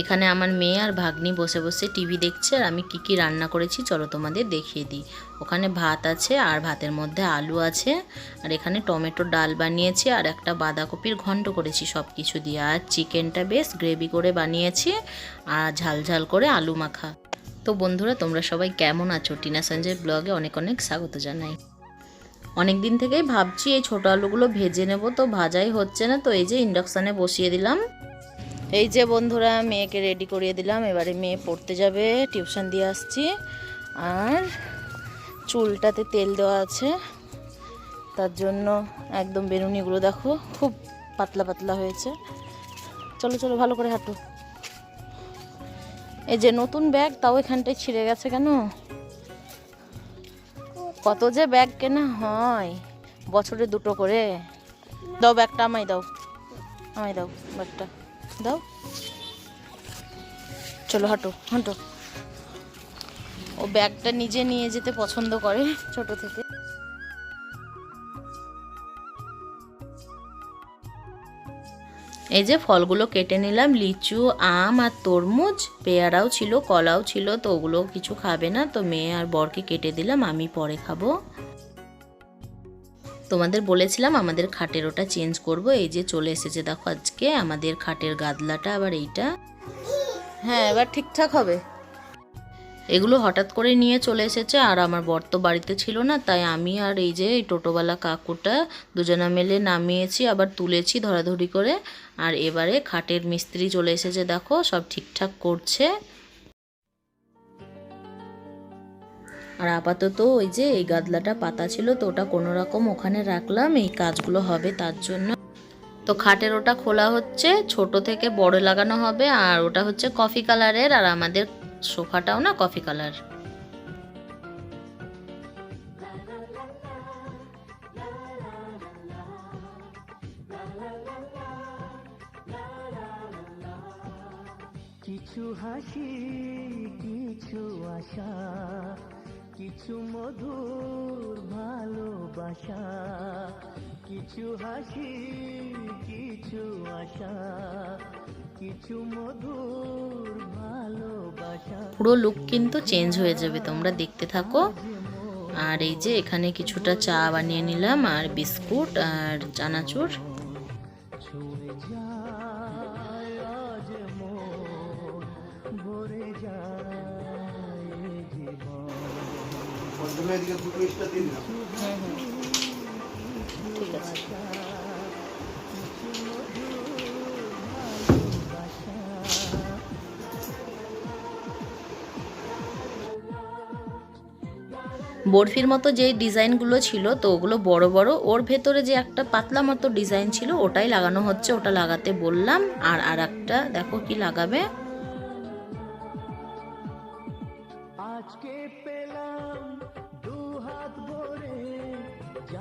এখানে আমার মেয়ে আর ভাগ্নি বসে বসে টিভি দেখছে আর আমি কি কি রান্না করেছি, চলো তোমাদের দেখিয়ে দিই। ওখানে ভাত আছে আর ভাতের মধ্যে আলু আছে আর এখানে টমেটো ডাল বানিয়েছি আর একটা বাঁধাকপির ঘন্ট করেছি সব কিছু দিয়ে। আর চিকেনটা বেশ গ্রেভি করে বানিয়েছি আর ঝাল ঝাল করে আলু মাখা। তো বন্ধুরা, তোমরা সবাই কেমন আছো? টিনা সঞ্জয় ব্লগে অনেক অনেক স্বাগত জানাই। অনেক দিন থেকেই ভাবছি এই ছোটো আলুগুলো ভেজে নেব, তো ভাজাই হচ্ছে না, তো এই যে ইন্ডাকশানে বসিয়ে দিলাম। এই যে বন্ধুরা, মেয়েকে রেডি করিয়ে দিলাম। এবারে মেয়ে পড়তে যাবে টিউশন দিয়ে আসছি। আর চুলটাতে তেল দেওয়া আছে। তার জন্য একদম বেনুনিগুলো দেখো, খুব পাতলা পাতলা হয়েছে। চলো চলো, ভালো করে হাঁটো। এই যে নতুন ব্যাগ, তাও এখানটায় ছিঁড়ে গেছে কেন? কত যে ব্যাগ কেনা হয়। বছরে দুটো করে। দাও ব্যাগটা, আমায় দাও। আমায় দাও ব্যাগটা। দাও। চলো, হাঁটো হাঁটো। ও ব্যাগটা নিজে নিয়ে যেতে পছন্দ করে ছোট থেকে। এই যে ফলগুলো কেটে নিলাম, লিচু, আম আর তরমুজ, পেয়ারাও ছিল, কলাও ছিল, তো ওগুলো কিছু খাবে না, তো মেয়ে আর বরকে কেটে দিলাম, আমি পরে খাব। তোমাদের বলেছিলাম আমাদের খাটের ওটা চেঞ্জ করব। এই যে চলে এসেছে, দেখো আজকে আমাদের খাটের গাদলাটা, আবার এইটা। হ্যাঁ এবার ঠিকঠাক হবে। এগুলো হঠাৎ করে নিয়ে চলে এসেছে, আর আমার বর তো বাড়িতে ছিল না, তাই আমি আর এই যে টোটোওয়ালা কাকুটা দুজনা মিলে নামিয়েছি, আবার তুলেছি ধরাধরি করে। আর এবারে খাটের মিস্ত্রি চলে এসেছে, দেখো সব ঠিকঠাক করছে। আর আপাতত ওই যে এই গাদলাটা পাতা ছিল তো ওটা কোনো রকম ওখানে রাখলাম, এই কাজগুলো হবে তার জন্য। তো খাটের ওটা খোলা হচ্ছে, ছোট থেকে বড় লাগানো হবে, আর ওটা হচ্ছে কফি কালারের, আর আমাদের সোফাটাও না কফি কালার। কিছু হাসি, কিছু আশা কিছু মধুর ভালোবাসা কিছু হাসি কিছু আশা কিছু মধুর ভালোবাসা। পুরো লুক কিন্তু চেঞ্জ হয়ে যাবে তোমরা দেখতে থাকো। আর এই যে এখানে কিছুটা চা বানিয়ে নিলাম আর বিস্কুট আর চানাচুর। ছুঁয়ে বরফির মতো যে ডিজাইনগুলো ছিল তো ওগুলো বড় বড়, ওর ভেতরে যে একটা পাতলা মতো ডিজাইন ছিল ওটাই লাগানো হচ্ছে, ওটা লাগাতে বললাম। আর আর একটা দেখো কি লাগাবে।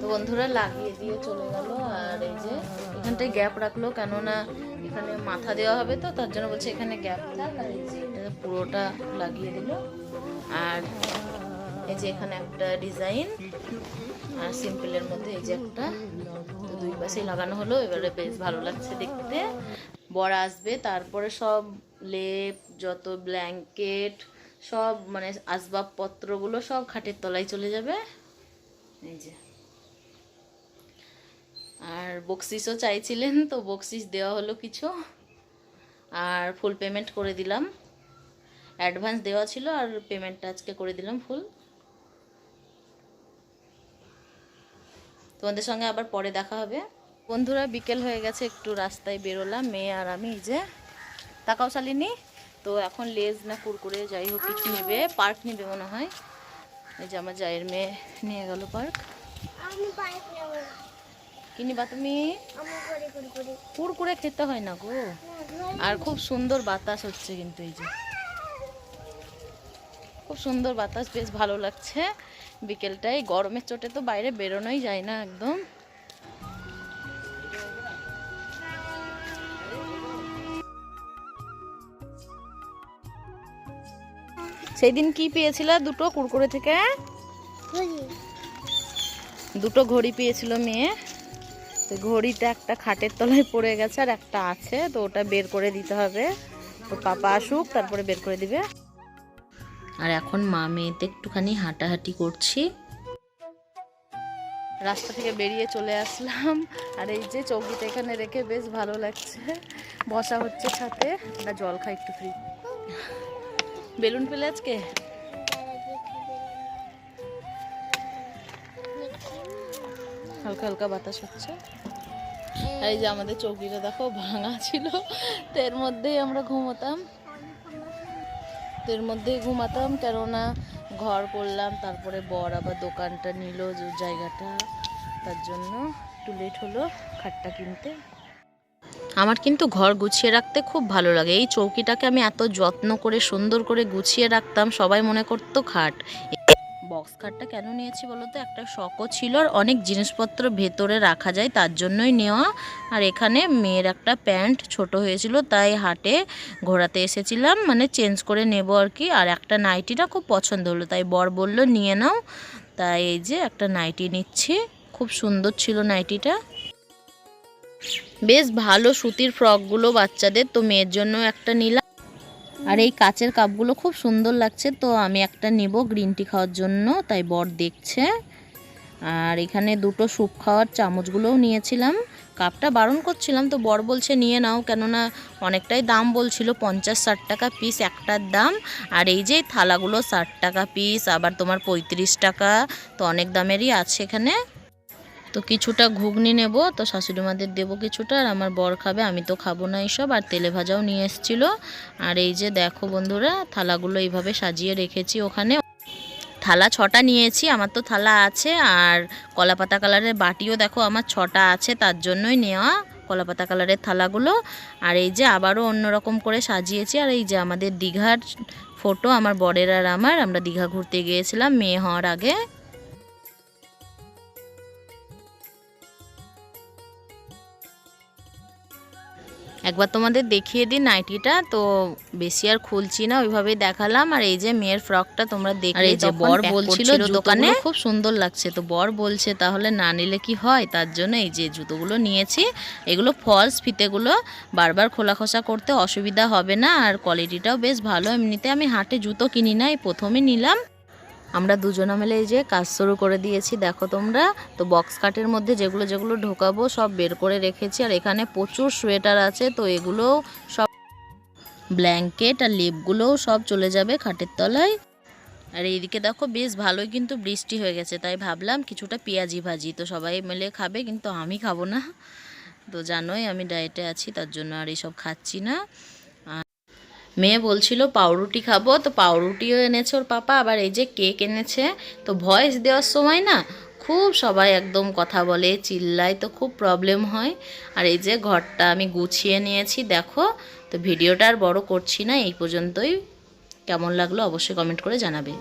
তো বন্ধুরা লাগিয়ে দিয়ে চলে গেল, আর এই যে এখানটায় গ্যাপ রাখল, কেননা এখানে মাথা দেওয়া হবে তো, তার জন্য বলছে এখানে গ্যাপ থাক, আর পুরোটা লাগিয়ে দিল। আর এই যে এখানে একটা ডিজাইন, আর সিম্পলের মধ্যে এই যে একটা। দুই পাশেই লাগানো হলো, এবারে বেশ ভালো লাগছে দেখতে। বর আসবে, তারপরে সব লেপ, যত ব্ল্যাঙ্কেট, সব মানে আসবাবপত্রগুলো সব খাটের তলায় চলে যাবে। আর বকশিসও চাইছিলেন, তো বকশিস দেওয়া হলো কিছু। আর ফুল পেমেন্ট করে দিলাম। অ্যাডভান্স দেওয়া ছিল আর পেমেন্টটা আজকে করে দিলাম ফুল তোমাদের সঙ্গে আবার পরে দেখা হবে। বন্ধুরা, বিকেল হয়ে গেছে, একটু রাস্তায় বেরোলাম, মেয়ে আর আমি যে। তাকাও শালিনি। তো এখন লেজ না কুরকুরে, যাই হোক, কিছু নেবে, পার্ক নেবে মনে হয়। এই যে আমার জায়ের মেয়ে নিয়ে গেল পার্ক। কিনিবা কি নিবা তুমি? কুরকুরে খেতে হয় না গো। আর খুব সুন্দর বাতাস হচ্ছে কিন্তু এই যে। খুব সুন্দর বাতাস বেশ ভালো লাগছে। বিকেলটাই গরমের চোটে তো বাইরে বেরোনোই যায় না একদম। সেই দিন কি পেয়েছিল? দুটো কুরকুরে থেকে দুটো ঘড়ি পেয়েছিল মেয়ে। তো ঘড়িটা একটা খাটের তলায় পড়ে গেছে আর একটা আছে তো ওটা বের করে দিতে হবে। ওর পাপা আসুক তারপরে বের করে দিবে। আর এখন মা মেয়েতে একটুখানি হাঁটাহাঁটি করছি। রাস্তা থেকে বেরিয়ে চলে আসলাম। আর এই যে চৌকিটা এখানে রেখে বেশ ভালো লাগছে। বসা হচ্ছে সাথে না জল খাই একটু ফ্রি বেলুন পেলে আজকে? হালকা হালকা বাতাস হচ্ছে। এই যে আমাদের চৌকিটা দেখো, ভাঙা ছিল। তো এর মধ্যেই আমরা ঘুমোতাম। তো এর মধ্যেই ঘুমাতাম, কেননা ঘর করলাম, তারপরে বর আবার দোকানটা নিল জায়গাটা। তার জন্য একটু লেট হলো, খাটটা কিনতে। আমার কিন্তু ঘর গুছিয়ে রাখতে খুব ভালো লাগে। এই চৌকিটাকে আমি এত যত্ন করে, সুন্দর করে গুছিয়ে রাখতাম, সবাই মনে করতো খাট। বক্স খাটটা কেন নিয়েছি বলো তো? একটা শখও ছিল আর অনেক জিনিসপত্র ভেতরে রাখা যায়, তার জন্যই নেওয়া। আর এখানে মেয়ের একটা প্যান্ট ছোট হয়েছিল, তাই হাটে ঘোরাতে এসেছিলাম মানে চেঞ্জ করে নেব আর কি। আর একটা নাইটিটা খুব পছন্দ হলো, তাই বর বলল, নিয়ে নাও। তাই এই যে একটা নাইটি নিচ্ছি। খুব সুন্দর ছিল নাইটিটা। বেশ ভালো সুতির ফ্রকগুলো বাচ্চাদের, তো মেয়ের জন্য একটা নিলাম। আর এই কাচের কাপগুলো খুব সুন্দর লাগছে, তো আমি একটা নিব গ্রিন টি খাওয়ার জন্য, তাই বর দেখছে। আর এখানে দুটো স্যুপ খাওয়ার চামচগুলোও নিয়েছিলাম। কাপটা বারণ করছিলাম, তো বর বলছে, নিয়ে নাও। কেননা অনেকটাই দাম বলছিল, পঞ্চাশ ষাট টাকা পিস একটার দাম। আর এই যে থালাগুলো ষাট টাকা পিস আবার তোমার পঁয়ত্রিশ টাকা, তো অনেক দামেরই আছে এখানে। তো কিছুটা ঘুগনি নেব, তো শাশুড়ি মাদের দেবো কিছুটা, আর আমার বর খাবে, আমি তো খাব না এইসব আর তেলে ভাজাও নিয়ে এসেছিল। আর এই যে দেখো বন্ধুরা, থালাগুলো এইভাবে সাজিয়ে রেখেছি ওখানে। থালা ছটা নিয়েছি, আমার তো থালা আছে, আর কলাপাতা কালারের বাটিও দেখো আমার ছটা আছে, তার জন্যই নেওয়া কলাপাতা কালারের থালাগুলো। আর এই যে আবারও অন্যরকম করে সাজিয়েছি, আর এই যে আমাদের দীঘার ফটো, আমার বরের আর আমার, আমরা দীঘা ঘুরতে গিয়েছিলাম মেয়ে হওয়ার আগে। একবার তোমাদের দেখিয়ে দিই নাইটিটা তো বেশি আর খুলছি না ওইভাবে দেখালাম। আর এই যে মেয়ের ফ্রকটা তোমরা দেখলে এই যে বর বলছিল দোকানে। খুব সুন্দর লাগছে তো বর বলছে তাহলে না নিলে কি হয়? তার জন্য এই যে জুতোগুলো নিয়েছি এগুলো ফলস ফিতেগুলো বারবার খোলা খোসা করতে অসুবিধা হবে না আর কোয়ালিটিটাও বেশ ভালো। এমনিতে আমি হাটে জুতো কিনি না এই প্রথমে নিলাম। আমরা দুজনে মিলে এই যে কাজ শুরু করে দিয়েছি। দেখো তোমরা, তো বক্স কাটের মধ্যে যেগুলো যেগুলো ঢোকাবো সব বের করে রেখেছি। আর এখানে প্রচুর সোয়েটার আছে, তো এগুলো সব ব্ল্যাঙ্কেট আর লেপগুলোও সব চলে যাবে খাটের তলায়। আর এইদিকে দেখো বেশ ভালোই কিন্তু বৃষ্টি হয়ে গেছে, তাই ভাবলাম কিছুটা পেঁয়াজি ভাজি। তো সবাই মিলে খাবে, কিন্তু আমি খাব না। তো জানোই আমি ডায়েটে আছি, তার জন্য আর এইসব খাচ্ছি না। মেয়ে বলছিল, পাউরুটি খাব। তো পাউরুটিও এনেছে ওর পাপা, আবার এই যে কেক এনেছে। তো ভয়েস দেওয়ার সময় না খুব সবাই একদম কথা বলে, চিল্লায় তো খুব প্রবলেম হয়। আর এই যে ঘরটা আমি গুছিয়ে নিয়েছি, দেখো। তো ভিডিওটা আর বড় করছি না, এই পর্যন্তই। কেমন লাগল অবশ্যই কমেন্ট করে জানাবে।